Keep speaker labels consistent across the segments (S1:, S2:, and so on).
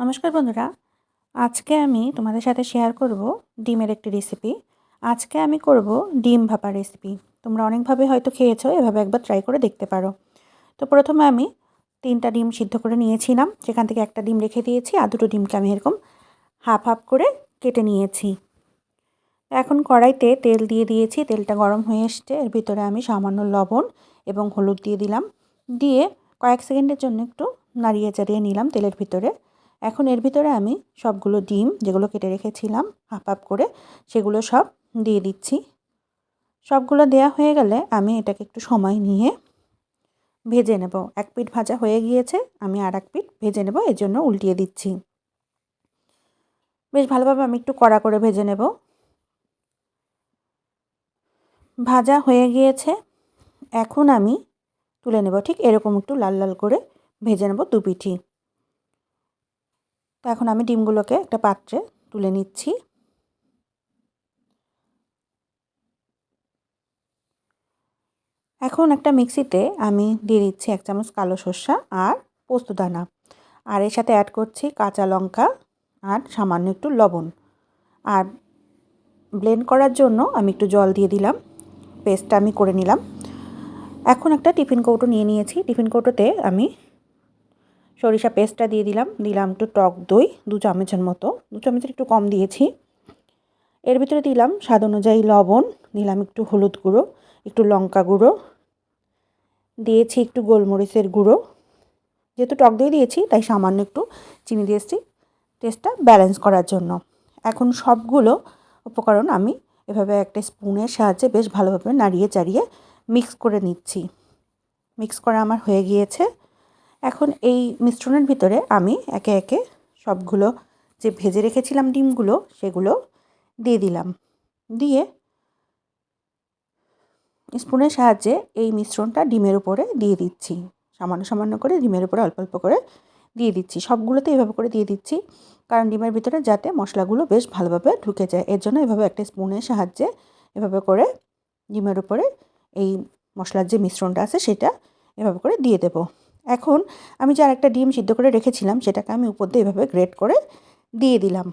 S1: নমস্কার বন্ধুরা। আজকে আমি তোমাদের সাথে শেয়ার করব ডিমের একটি রেসিপি আজকে আমি করব ডিম ভাপা রেসিপি তোমরা অনেকভাবে হয়তো খেয়েছো, এভাবে একবার ট্রাই করে দেখতে পারো। তো প্রথমে আমি তিনটা ডিম সিদ্ধ করে নিয়েছিলাম। সেখান থেকে একটা ডিম রেখে দিয়েছি আর দুটো ডিমকে আমি এরকম হাফ হাফ করে কেটে নিয়েছি। এখন কড়াইতে তেল দিয়ে দিয়েছি। তেলটা গরম হয়ে এসছে। এর ভিতরে আমি সামান্য লবণ এবং হলুদ দিয়ে দিলাম। দিয়ে কয়েক সেকেন্ডের জন্য একটু নাড়িয়ে চাড়িয়ে নিলাম তেলের ভিতরে। এখন এর ভিতরে আমি সবগুলো ডিম যেগুলো কেটে রেখেছিলাম হাফ হাফ করে, সেগুলো সব দিয়ে দিচ্ছি। সবগুলো দেয়া হয়ে গেলে আমি এটাকে একটু সময় নিয়ে ভেজে নেব। এক পিঠ ভাজা হয়ে গিয়েছে, আমি আর এক পিঠ ভেজে নেব, এর জন্য উল্টিয়ে দিচ্ছি। বেশ ভালোভাবে আমি একটু কড়া করে ভেজে নেব। ভাজা হয়ে গিয়েছে, এখন আমি তুলে নেব, ঠিক এরকম একটু লাল লাল করে ভেজে নেব দু পিঠি তো এখন আমি ডিমগুলোকে একটা পাত্রে তুলে নিচ্ছি। এখন একটা মিক্সিতে আমি দিয়ে দিচ্ছি এক চামচ কালো সর্ষা আর পোস্তদানা আর এর সাথে অ্যাড করছি কাঁচা লঙ্কা আর সামান্য একটু লবণ। আর ব্লেন্ড করার জন্য আমি একটু জল দিয়ে দিলাম। পেস্টটা আমি করে নিলাম। এখন একটা টিফিন কৌটো নিয়ে নিয়েছি। টিফিন কৌটোতে আমি সরিষা পেস্টটা দিয়ে দিলাম। দিলাম একটু টক দই, দু চামচের মতো। দু চামচের একটু কম দিয়েছি। এর ভিতরে দিলাম স্বাদ অনুযায়ী লবণ, দিলাম একটু হলুদ গুঁড়ো, একটু লঙ্কা গুঁড়ো। দিয়েছি একটু গোলমরিচের গুঁড়ো। যেহেতু টক দই দিয়েছি, তাই সামান্য একটু চিনি দিয়েছি। টেস্টটা ব্যালেন্স করার জন্য। এখন সবগুলো উপকরণ আমি এভাবে একটা স্পুনের সাহায্যে বেশ ভালোভাবে নাড়িয়ে চাড়িয়ে মিক্স করে নিচ্ছি। মিক্স করা আমার হয়ে গিয়েছে। এখন এই মিশ্রণের ভিতরে আমি একে একে সবগুলো যে ভেজে রেখেছিলাম ডিমগুলো, সেগুলো দিয়ে দিলাম। দিয়ে স্পুনের সাহায্যে এই মিশ্রণটা ডিমের উপরে দিয়ে দিচ্ছি। সামান্য সামান্য করে ডিমের উপরে অল্প অল্প করে দিয়ে দিচ্ছি। সবগুলোতে এভাবে করে দিয়ে দিচ্ছি, কারণ ডিমের ভিতরে যাতে মশলাগুলো বেশ ভালোভাবে ঢুকে যায়। এর জন্য এভাবে একটা স্পুনের সাহায্যে এভাবে করে ডিমের উপরে এই মশলার যে মিশ্রণটা আছে, সেটা এভাবে করে দিয়ে দেবো। এখন আমি যে আরেকটা ডিম সিদ্ধ করে রেখেছিলাম, সেটাকে আমি উপর দিয়ে এভাবে গ্রেট করে দিয়ে দিলাম।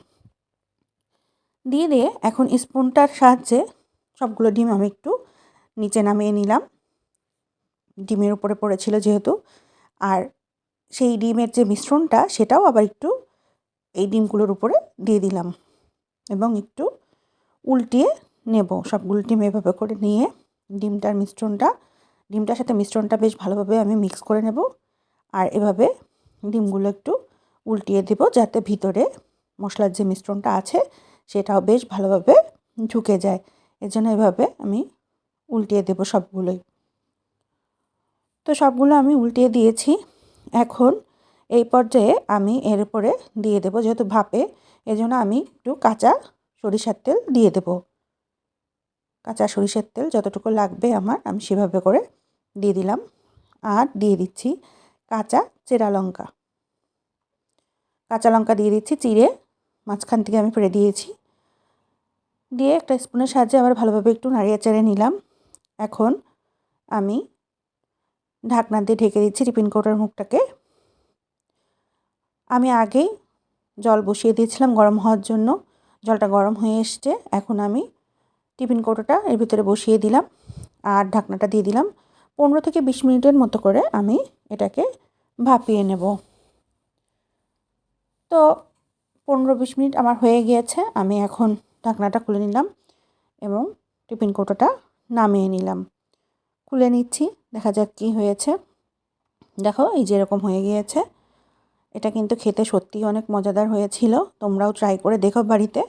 S1: দিয়ে দিয়ে এখন স্পুনটার সাহায্যে সবগুলো ডিম আমি একটু নিচে নামিয়ে নিলাম। ডিমের উপরে পড়েছিল যেহেতু। আর সেই ডিমের যে মিশ্রণটা, সেটাও আবার একটু এই ডিমগুলোর উপরে দিয়ে দিলাম এবং একটু উল্টিয়ে নেব। সবগুলো ডিম এভাবে করে নিয়ে ডিমটার মিশ্রণটা, ডিমটার সাথে মিশ্রণটা বেশ ভালোভাবে আমি মিক্স করে নেব। আর এভাবে ডিমগুলো একটু উল্টিয়ে দেব যাতে ভিতরে মশলার যে মিশ্রণটা আছে সেটাও বেশ ভালোভাবে ঢুকে যায়। এর জন্য এভাবে আমি উল্টিয়ে দেব সবগুলোই। তো সবগুলো আমি উল্টিয়ে দিয়েছি। এখন এই পর্যায়ে আমি এর উপরে দিয়ে দেব যেহেতু ভাপে, এজন্য আমি একটু কাঁচা সরিষার তেল দিয়ে দেব। কাঁচা সরিষার তেল যতটুকু লাগবে আমার, আমি সেভাবে করে দিয়ে দিলাম। আর দিয়ে দিচ্ছি কাঁচা চেরা লঙ্কা। কাঁচা লঙ্কা দিয়ে দিচ্ছি চিড়ে, মাঝখান থেকে আমি ফেলে দিয়েছি। দিয়ে একটা স্পুনের সাহায্যে আবার ভালোভাবে একটু নাড়িয়ে চেড়ে নিলাম। এখন আমি ঢাকনা দিয়ে ঢেকে দিচ্ছি টিফিন কৌটার মুখটাকে। আমি আগেই জল বসিয়ে দিয়েছিলাম গরম হওয়ার জন্য। জলটা গরম হয়ে এসছে। এখন আমি টিফিন কৌটোটা এর ভিতরে বসিয়ে দিলাম। আর ঢাকনাটা দিয়ে দিলাম। পনেরো থেকে বিশ মিনিটের মতো করে আমি এটাকে ভাপিয়ে নেব। তো পনেরো বিশ মিনিট আমার হয়ে গিয়েছে, আমি এখন ঢাকনাটা খুলে নিলাম এবং টিফিন কৌটোটা নামিয়ে নিলাম। খুলে নিচ্ছি, দেখা যাক কী হয়েছে। দেখো, এই যেরকম হয়ে গিয়েছে। এটা কিন্তু খেতে সত্যিই অনেক মজাদার হয়েছিল, তোমরাও ট্রাই করে দেখো বাড়িতে।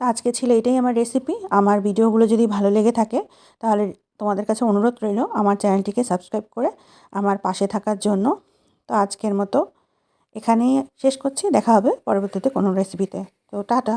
S1: তো আজকে ছিল এটাই আমার রেসিপি আমার ভিডিওগুলো যদি ভালো লেগে থাকে, তাহলে তোমাদের কাছে অনুরোধ রইল আমার চ্যানেলটিকে সাবস্ক্রাইব করে আমার পাশে থাকার জন্য। তো আজকের মতো এখানেই শেষ করছি। দেখা হবে পরবর্তীতে কোনো রেসিপিতে তো টাটা।